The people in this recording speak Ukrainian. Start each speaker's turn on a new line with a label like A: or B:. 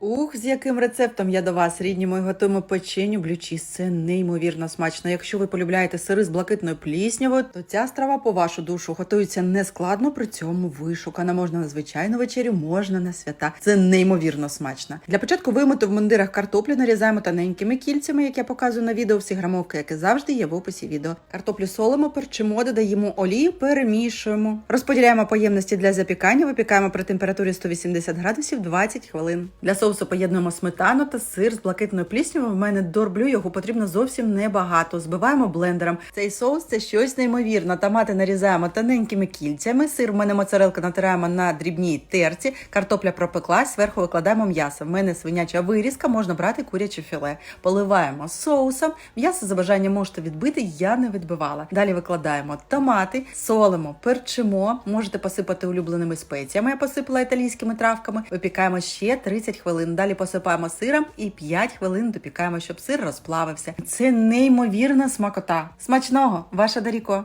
A: Ух, з яким рецептом я до вас, рідні мої, готуємо печеню блючіс. Це неймовірно смачно. Якщо ви полюбляєте сири з блакитною пліснявою, то ця страва по вашу душу готується нескладно, при цьому вишукана. Можна на звичайну вечерю, можна на свята. Це неймовірно смачно. Для початку вимити в мундирах картоплю, нарізаємо тоненькими кільцями, як я показую на відео. Всі грамовки, як і завжди, є в описі відео. Картоплю солимо, перчимо, додаємо олію, перемішуємо. Розподіляємо по ємності для запікання, випікаємо при температурі 180 градусів 20 хвилин. Для соусу поєднуємо сметану та сир з блакитною пліснявою. В мене дорблю його потрібно зовсім небагато. Збиваємо блендером. Цей соус це щось неймовірне. Томати нарізаємо тоненькими кільцями. Сир в мене моцарелка натираємо на дрібній терці. Картопля пропеклась, зверху викладаємо м'ясо. В мене свиняча вирізка, можна брати куряче філе. Поливаємо соусом. М'ясо за бажанням можете відбити, я не відбивала. Далі викладаємо томати, солимо, перчимо. Можете посипати улюбленими спеціями. Я посипала італійськими травками. Випікаємо ще 30 хвилин. Далі посипаємо сиром і 5 хвилин допікаємо, щоб сир розплавився. Це неймовірна смакота. Смачного, ваша Даріко.